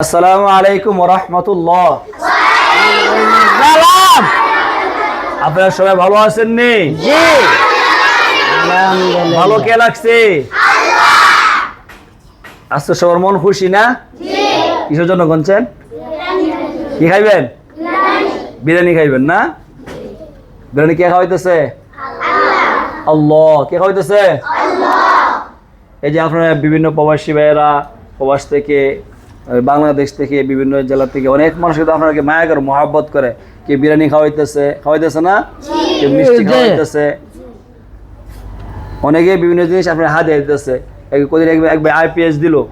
আসসালামু আলাইকুম রহমতুল্লাহ আপনারা সবাই ভালো আছেন নি? ভালো কে লাগছে? আজকে সবার মন খুশি না? কিসের জন্য গনছেন? কি খাইবেন? বিরিয়ানি খাইবেন না? বিরিয়ানি কে খাওয়াইতেছে? আল্লাহ। কে খাওয়াইতেছে? এই যে আপনারা বিভিন্ন প্রবাসী ভাইয়েরা প্রবাস থেকে বাংলাদেশ থেকে বিভিন্ন জেলা থেকে অনেক মানুষ কিন্তু আপনাকে মায়া করে মহাব্বত করে। কে বিরিয়ানি খাওয়াইতেছে খাওয়াইতেছে না? কে মিষ্টি খাওয়াইতেছে। অনেকে বিভিন্ন জিনিস আপনার হাতে দিতেছে। কদিন এক- একবার আইপিএস দিল।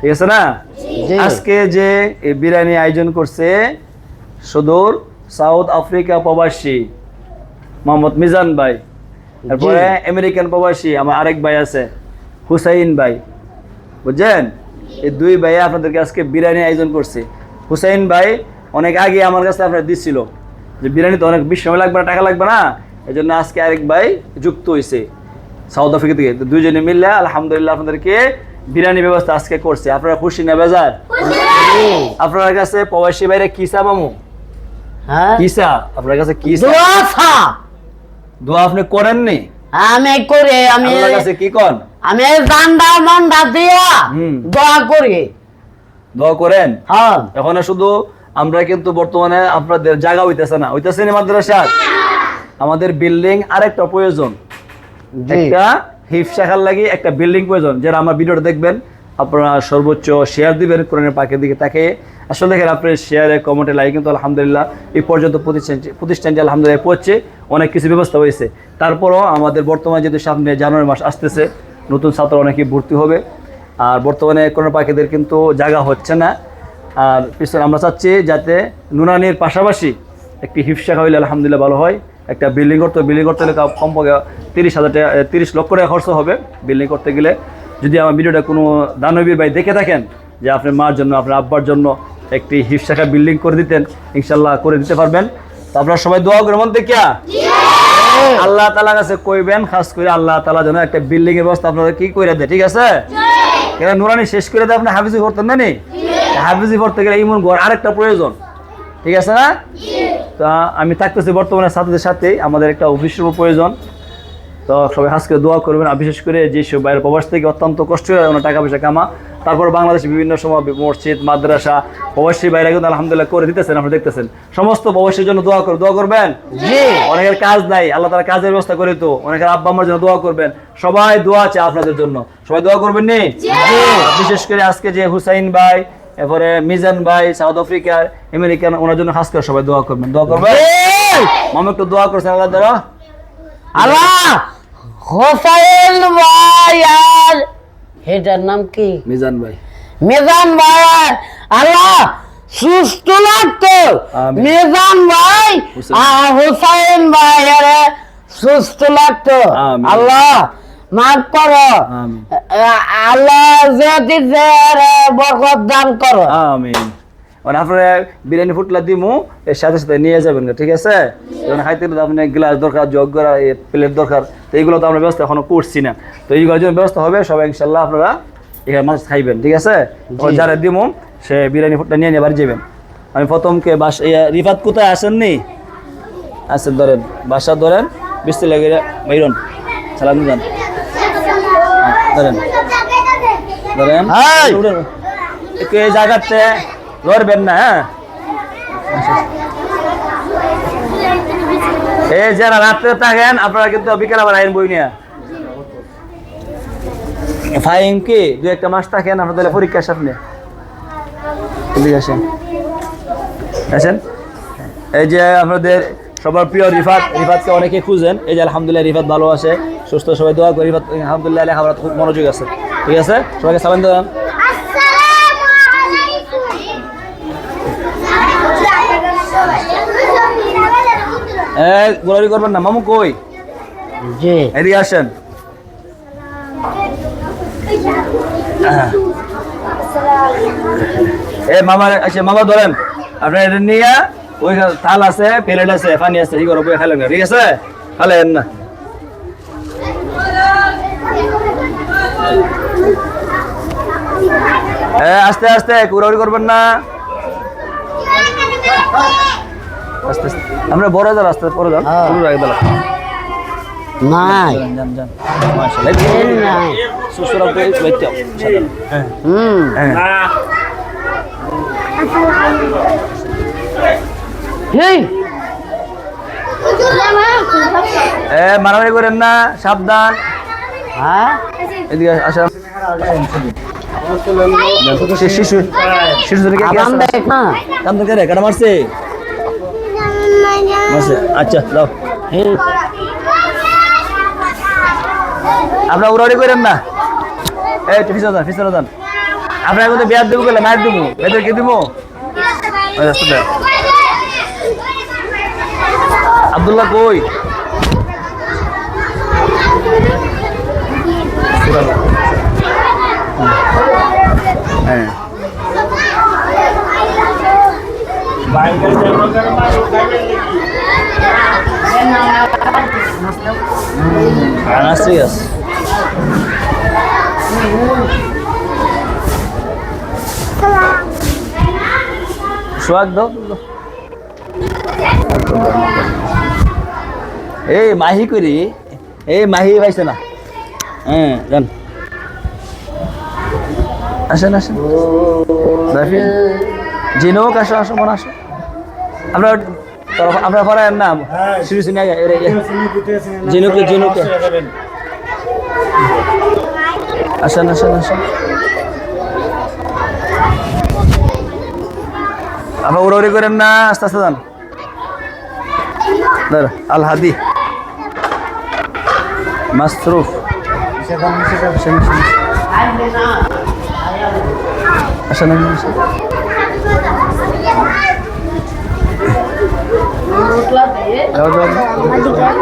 ঠিক আছে না? আজকে যে এই বিরিয়ানি আয়োজন করছে সুদূর সাউথ আফ্রিকা প্রবাসী মোহাম্মদ মিজান ভাই। তারপরে আমেরিকান প্রবাসী আমার আরেক ভাই আছে হুসাইন ভাই। বুঝছেন? এই দুই ভাই আপনাদেরকে আজকে বিরিয়ানি আয়োজন করছে। হুসাইন ভাই অনেক আগে আমার কাছে আপনার দিচ্ছিল যে বিরিয়ানি তো অনেক বেশি সময় লাগবে না টাকা লাগবে না এই জন্য আজকে আরেক ভাই যুক্ত হয়েছে সাউথ আফ্রিকা থেকে। তো দুইজনে মিললে আলহামদুলিল্লাহ আপনাদেরকে বিরিয়ানি ব্যবস্থা আজকে করছে। আপনারা খুশি না বেজার? আপনার কাছে প্রবাসী বাইরে কিসা মামু? হ্যাঁ। কিসা আপনার কাছে কিসা থা। দোয়া আপনি করেননি? আমি করে আমি কি কন? আমি জান্ডা মন্ডা দিয়া দোয়া করি। দোয়া করেন? হ্যাঁ। এখন শুধু আমরা কিন্তু বর্তমানে আপনাদের জায়গা হইতেছে না। হইতেছে না মাদ্রাসা আমাদের বিল্ডিং আরেকটা প্রয়োজন। একটা হিফ শাখার লাগি একটা বিল্ডিং প্রয়োজন যারা আমার ভিডিওটা দেখবেন। আপনারা সর্বোচ্চ শেয়ার দিবেন কোরআনের পাকের দিকে তাকে আসলে দেখেন আপনি শেয়ারে কমেন্টে লাইক কিন্তু আলহামদুলিল্লাহ এই পর্যন্ত প্রতিষ্ঠান প্রতিষ্ঠানটি আলহামদুলিল্লাহ পড়ছে অনেক কিছু ব্যবস্থা হয়েছে। তারপরও আমাদের বর্তমানে যেহেতু সামনে জানুয়ারি মাস আসতেছে, নতুন ছাত্র অনেকে ভর্তি হবে। আর বর্তমানে কোনো পাখিদের কিন্তু জায়গা হচ্ছে না। আর পিছনে আমরা চাচ্ছি যাতে নুনানির পাশাপাশি একটি হিফ শাখা হইলে আলহামদুলিল্লাহ ভালো হয়। একটা বিল্ডিং করতে বিল্ডিং করতে হলে কমপক্ষে তিরিশ হাজার টাকা তিরিশ লক্ষ টাকা খরচ হবে বিল্ডিং করতে গেলে। যদি আমার ভিডিওটা কোনো দানবীর ভাই দেখে থাকেন যে আপনার মার জন্য, আপনার আব্বার জন্য একটি হিফ শাখা বিল্ডিং করে দিতেন, ইনশাল্লাহ করে দিতে পারবেন। তো আপনারা সবাই দোয়া করে মধ্যে দেখিয়া আল্লাহ তালা কাছে কইবেন খাস করে আল্লাহ তালা যেন একটা বিল্ডিং এর ব্যবস্থা আপনাদের কি করে দেয় ঠিক আছে? কেন নুরানি শেষ করে দেয় আপনি হাফিজি করতেন না নি হাফিজি পড়তে গেলে ইমন ঘর আরেকটা প্রয়োজন ঠিক আছে না? তা আমি থাকতেছি বর্তমানে ছাত্রদের সাথে আমাদের একটা অফিসের প্রয়োজন। তো সবাই আজকে দোয়া করবেন আর বিশেষ করে যেসব বাইরের প্রবাস থেকে অত্যন্ত কষ্ট হয় ওনার টাকা পয়সা কামা। তারপর বাংলাদেশে বিভিন্ন সময় মসজিদ মাদ্রাসা প্রবাসী বাইরে কিন্তু আলহামদুলিল্লাহ করে দিতেছেন আপনি দেখতেছেন। সমস্ত প্রবাসীর জন্য দোয়া করে দোয়া করবেন? অনেকের কাজ নাই আল্লাহ তারা কাজের ব্যবস্থা করে তো অনেকের আব্বা আমার জন্য দোয়া করবেন। সবাই দোয়া আছে আপনাদের জন্য। সবাই দোয়া করবেন নি? বিশেষ করে আজকে যে হুসাইন ভাই এরপরে মিজান ভাই সাউথ আফ্রিকার আমেরিকান ওনার জন্য খাস করে সবাই দোয়া করবেন। দোয়া করবেন? মামা একটু দোয়া করছেন আল্লাহ দ্বারা আল্লাহ! হোসাইন ভাই আর এটার নাম কি? মিজান ভাই। মেজান ভাই আল্লাহ সুস্থ লাগতো। মেজান ভাই হুসেন। আর হুসাইন ভাই আরে সুস্থ লাগতো। আল্লাহ মাফ করো। আল্লাহ যে বরকত দান করো। আমিন। মানে আপনারা বিরিয়ানি ফুটলা দিমু এর সাথে সাথে নিয়ে যাবেন ঠিক আছে? যখন খাইতে গেলে আপনি গ্লাস দরকার জগ প্লেট দরকার তো এইগুলো তো আমরা ব্যবস্থা এখনও করছি না। তো এইগুলোর জন্য ব্যবস্থা হবে সবাই ইনশাল্লাহ আপনারা এখানে মাছ খাইবেন ঠিক আছে? যারা দিমু সে বিরিয়ানি ফুটটা নিয়ে নিয়ে বাড়ি যাবেন। আমি প্রথমকে বাস রিফাত কোথায় আসেননি আছেন ধরেন বাসা ধরেন বৃষ্টি লাগে বাইরন সালাম যান ধরেন ধরেন। জায়গাতে লড়বেন না হ্যাঁ? এই যারা রাত্রে থাকেন আপনারা কিন্তু বিকেল আবার আইন বই নিয়ে। ফাইন কি? দু একটা মাস থাকেন সামনে আসেন আসেন। এই যে আপনাদের সবার প্রিয় রিফাত রিফাতকে অনেকে খুঁজেন। এই যে আলহামদুলিল্লাহ রিফাত ভালো আছে সুস্থ সবাই দোয়া করি। রিফাত আলহামদুলিল্লাহ লেখাপড়া খুব মনোযোগ আছে। ঠিক আছে? সবাইকে সালাম দেন গোলারি করবেন না। মামু কই? জি। এদিকে আসেন। এ মামা আচ্ছা মামা ধরেন। আপনার এটা নিয়ে ওই থাল আছে প্লেট আছে পানি আছে এই করো বই খেলেন না, ঠিক আছে? খালেন না। এ, আস্তে আস্তে কুড়াউড়ি করবেন না। আস্তে আস্তে। আমরা বড় যান আস্তে পরে যান হ্যাঁ। নাই। যান নাই। হ্যাঁ। হুম। হ্যাঁ। এই এ মারামারি করেন না সাবধান। হ্যাঁ? এদিকে আসা শিশু শিশু শিশু আছে? দেখ কাটা মারছে? আচ্ছা দাও। আপনারা উড়াউড়ি করেন না। এই যান ফিসে আপনারা কিন্তু বিয়ার দেবো গেলে মায়ের দেবো। এদের কে দিব? আব্দুল্লাহ কই? আনাস ঠিক। এই মাহি করি এই মাহি পাইছে না। হ্যাঁ যান আসেন আসেন। জিনুক, আসো আসো, মনে আসো। আমরা আমরা পড়ায়ের নাম শুরু শুনে জিনুকে জিনুকে আসেন আসেন আসেন। আবার উড়াউড়ি করেন না আস্তে আস্তে যান। আল হাদি মাসরুফ আসেন, আসেন। Daun-daun.